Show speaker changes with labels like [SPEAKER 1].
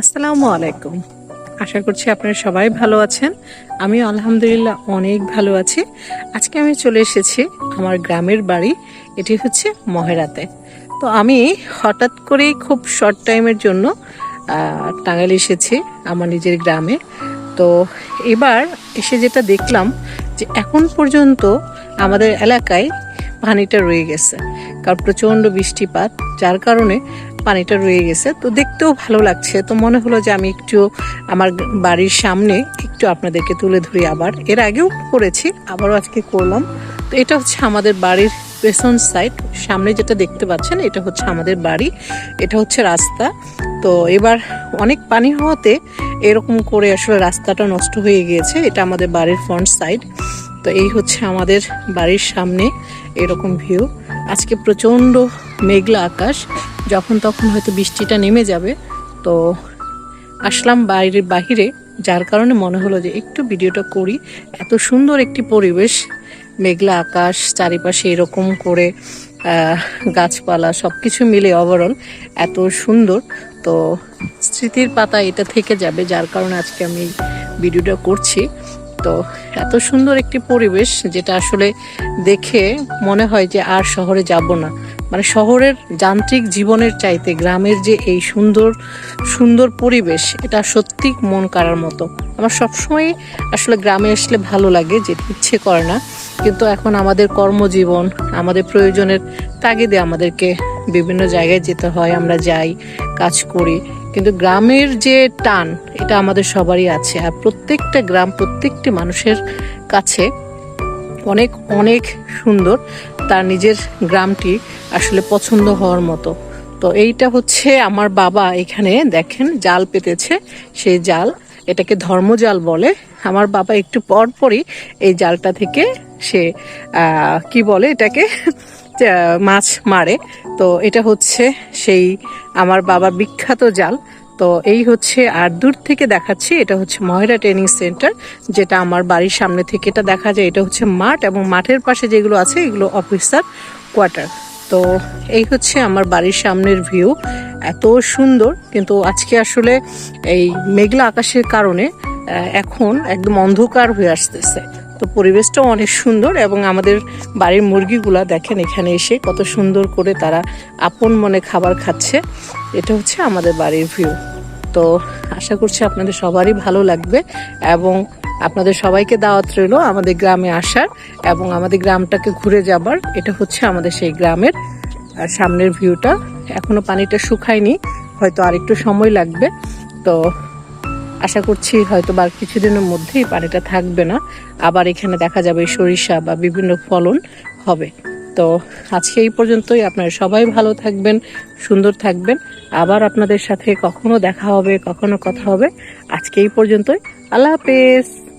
[SPEAKER 1] আসসালামু আলাইকুম। আশা করছি আপনারা সবাই ভালো আছেন। আমি আলহামদুলিল্লাহ অনেক ভালো আছি। আজকে আমি চলে এসেছি আমার গ্রামের বাড়ি। এটি হচ্ছে মহেরাতে। তো আমি হঠাৎ করেই খুব শর্ট টাইমের জন্য টাঙ্গাইল এসেছি আমার নিজের গ্রামে। তো এবার এসে যেটা দেখলাম যে এখন পর্যন্ত আমাদের এলাকায় পানিটা রয়ে গেছে। কারণ প্রচণ্ড বৃষ্টিপাত, যার কারণে পানিটা রয়ে গেছে। তো দেখতেও ভালো লাগছে। তো মনে হলো যে আমি একটু আমার বাড়ির সামনে একটু আপনাদেরকে তুলে ধরি আবার। এর আগেও করেছি, আবারও আজকে করলাম। তো এটা হচ্ছে আমাদের বাড়ির পেছন সাইড সামনে যেটা দেখতে পাচ্ছেন, এটা হচ্ছে আমাদের বাড়ি, এটা হচ্ছে রাস্তা। তো এবার অনেক পানি হওয়াতে এরকম করে আসলে রাস্তাটা নষ্ট হয়ে গিয়েছে। এটা আমাদের বাড়ির ফ্রন্ট সাইড তো এই হচ্ছে আমাদের বাড়ির সামনে এরকম ভিউ আজকে প্রচণ্ড মেঘলা আকাশ, যখন তখন হয়তো বৃষ্টিটা নেমে যাবে। তো আসলাম বাইরের বাহিরে, যার কারণে মনে হলো যে একটু ভিডিওটা করি। এত সুন্দর একটি পরিবেশ, মেঘলা আকাশ, চারিপাশে এরকম করে গাছপালা সব কিছু মিলে ওভারঅল এত সুন্দর। তো স্মৃতির পাতা এটা থেকে যাবে, যার কারণে আজকে আমি ভিডিওটা করছি। তো এত সুন্দর একটি পরিবেশ, যেটা আসলে দেখে মনে হয় যে আর শহরে যাব না। মানে শহরের যান্ত্রিক জীবনের চাইতে গ্রামের যে এই সুন্দর সুন্দর পরিবেশ, এটা সত্যি মন কাড়ার মতো। আমার সবসময় আসলে গ্রামে আসলে ভালো লাগে যে ইচ্ছে করে না। কিন্তু এখন আমাদের কর্মজীবন, আমাদের প্রয়োজনের তাগিদে আমাদেরকে বিভিন্ন জায়গায় যেতে হয়, আমরা যাই, কাজ করি। কিন্তু গ্রামের যে টান, এটা আমাদের সবারই আছে। আর প্রত্যেকটা গ্রাম, প্রত্যেকটি মানুষের কাছে অনেক অনেক সুন্দর। তার নিজের গ্রামটি আসলে পছন্দ হওয়ার মতো। তো এইটা হচ্ছে আমার বাবা এখানে দেখেন জাল পেতেছে, সেই জাল। এটাকে ধর্মজাল বলে। আমার বাবা একটু পর পরই এই জালটা থেকে সে কি বলে এটাকে? মাছ মারে। তো এটা হচ্ছে সেই আমার বাবার বিখ্যাত জাল। তো এই হচ্ছে আর দূর থেকে দেখাচ্ছি, এটা হচ্ছে ময়রা ট্রেনিং সেন্টার যেটা আমার বাড়ির সামনে থেকে এটা দেখা যায়। এটা হচ্ছে মাঠ এবং মাঠের পাশে যেগুলো আছে, এগুলো অফিসার কোয়ার্টার তো এই হচ্ছে আমার বাড়ির সামনের ভিউ এত সুন্দর, কিন্তু আজকে আসলে এই মেঘলা আকাশের কারণে এখন একদম অন্ধকার হয়ে আসতেছে। তো পরিবেশটাও অনেক সুন্দর এবং আমাদের বাড়ির মুরগিগুলা দেখেন এখানে এসে কত সুন্দর করে তারা আপন মনে খাবার খাচ্ছে। এটা হচ্ছে আমাদের বাড়ির ভিউ তো আশা করছি আপনাদের সবারই ভালো লাগবে এবং আপনাদের সবাইকে দাওয়াত রইল আমাদের গ্রামে আসার এবং আমাদের গ্রামটাকে ঘুরে যাবার। এটা হচ্ছে আমাদের সেই গ্রামের সামনের ভিউটা। এখনও পানিটা শুকায়নি, হয়তো আরেকটু সময় লাগবে। তো আশা করছি হয়তো বা কিছুদিনের মধ্যেই পানিটা থাকবে না। আবার এখানে দেখা যাবে সরিষা বা বিভিন্ন ফলন হবে। তো আজকে এই পর্যন্তই। আপনারা সবাই ভালো থাকবেন, সুন্দর থাকবেন। আবার আপনাদের সাথে কখনো দেখা হবে কখনো কথা হবে। আজকে এই পর্যন্তই। আল্লাহ হাফেজ।